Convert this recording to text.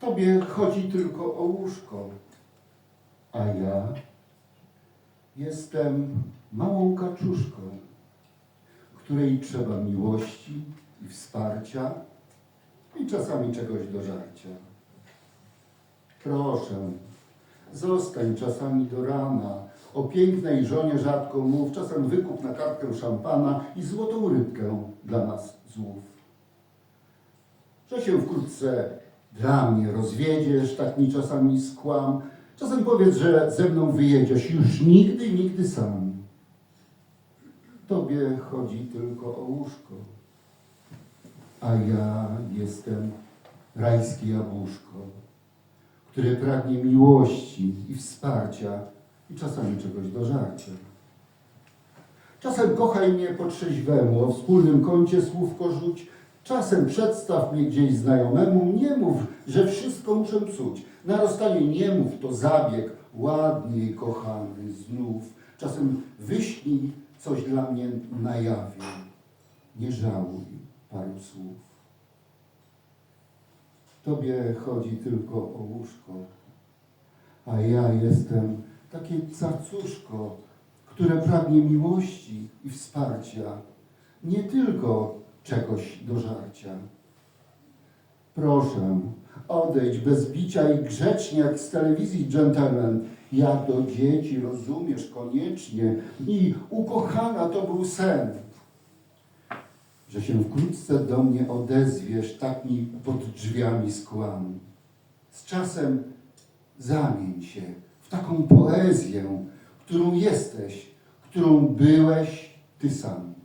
Tobie chodzi tylko o łóżko, a ja jestem małą kaczuszką, której trzeba miłości i wsparcia i czasami czegoś do żarcia. Proszę, zostań czasami do rana. O pięknej żonie rzadko mów, czasem wykup na kartkę szampana i złotą rybkę dla nas z łów. Że się wkrótce dla mnie rozwiedziesz, tak mi czasami skłam. Czasem powiedz, że ze mną wyjedziesz już nigdy, nigdy sam. Tobie chodzi tylko o łóżko, a ja jestem rajskie jabłuszko, które pragnie miłości i wsparcia i czasami czegoś do żarcia. Czasem kochaj mnie po trzeźwemu, o wspólnym kącie słówko rzuć. Czasem przedstaw mnie gdzieś znajomemu, nie mów, że wszystko muszę psuć. Na rozstanie nie mów, to zabieg, ładniej kochany znów. Czasem wyśnij coś dla mnie na jawie. Nie żałuj paru słów. Tobie chodzi tylko o łóżko, a ja jestem takie cacuszko, które pragnie miłości i wsparcia, nie tylko czegoś do żarcia. Proszę, odejdź bez bicia i grzecznie jak z telewizji gentleman. Ja do dzieci rozumiesz koniecznie i ukochana to był sen. Że się wkrótce do mnie odezwiesz, tak mi pod drzwiami skłam. Z czasem zamień się w taką poezję, którą jesteś, którą byłeś ty sam.